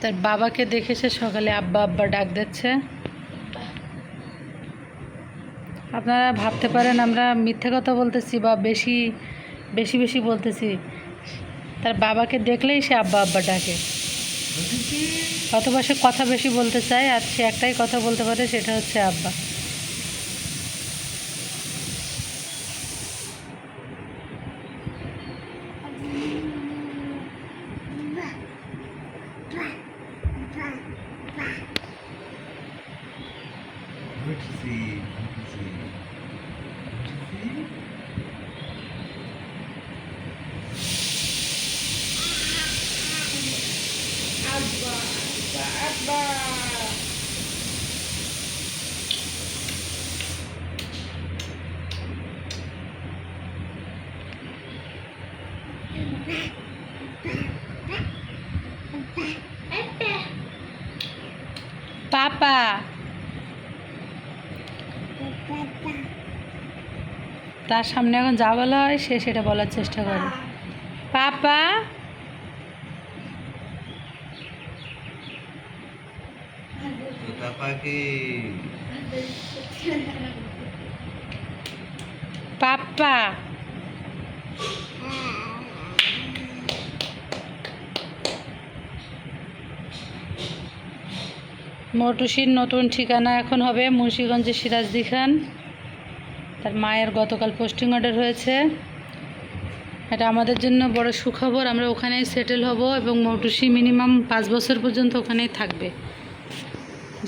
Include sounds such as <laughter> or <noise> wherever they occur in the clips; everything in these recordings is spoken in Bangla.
তার বাবাকে দেখেছে সকালে আব্বা আব্বা ডাক দিচ্ছে। আপনারা ভাবতে পারেন, আমরা মিথ্যে কথা বলতেছি বা বেশি বেশি বেশি বলতেছি। তার বাবাকে দেখলেই সে আব্বা আব্বা ডাকে। অথবা সে কথা বেশি বলতে চায় আর সে একটাই কথা বলতে পারে, সেটা হচ্ছে আব্বা। উঠছি উঠছি উঠছি আব্বা আব্বা আব্বা পাপা তার সামনে এখন যা বলা হয় সে সেটা বলার চেষ্টা করে। পাপা তোতা পাখি পাপ্পা। মটুসির নতুন ঠিকানা এখন হবে মুন্সিগঞ্জের সিরাজদি খান। তার মায়ের গতকাল পোস্টিং অর্ডার হয়েছে। এটা আমাদের জন্য বড় সুখবর, আমরা ওখানেই সেটেল হব এবং মটুসি মিনিমাম পাঁচ বছর পর্যন্ত ওখানেই থাকবে।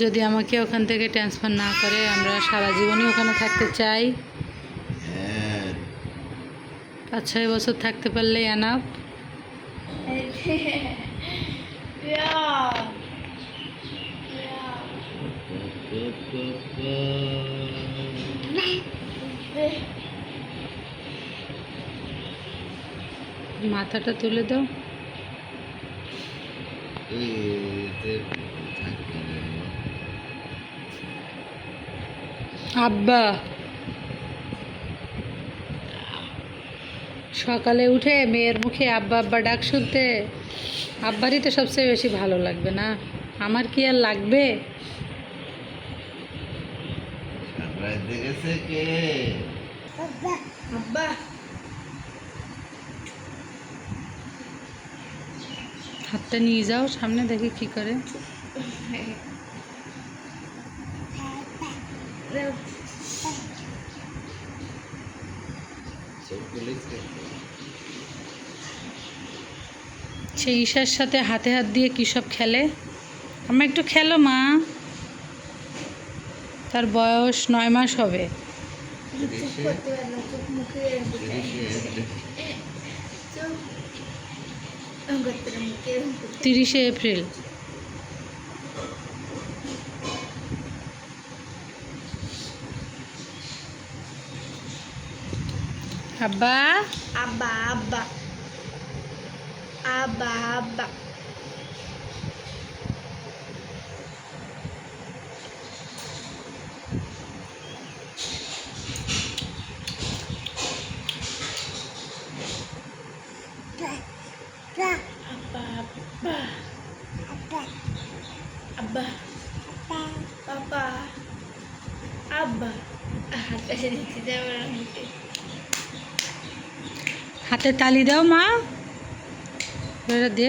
যদি আমাকে ওখান থেকে ট্রান্সফার না করে, আমরা সারা জীবনই ওখানে থাকতে চাই। পাঁচ, ছয় বছর থাকতে পারলেই এনাফ মাথাটা তুলে দাও এই যে থাকবে না। আব্বা। সকালে উঠে মেয়ের মুখে আব্বা আব্বা ডাক শুনতে আব্বারই তো সবচেয়ে বেশি ভালো লাগবে না। আমার কি আর লাগবে. হাতটা নিয়ে যাও সামনে দেখি কি করে। <laughs> সে ঈশার সাথে হাতে হাত দিয়ে কী সব খেলে? আমার একটু খেলো মা। তার বয়স নয় মাস হবে। তিরিশে April. Aba. Aba, aba. Aba, aba. Abah. Apa? Papa. Abah. Ah, kasih abah orang abah হাতে তালি দাও মা। দে।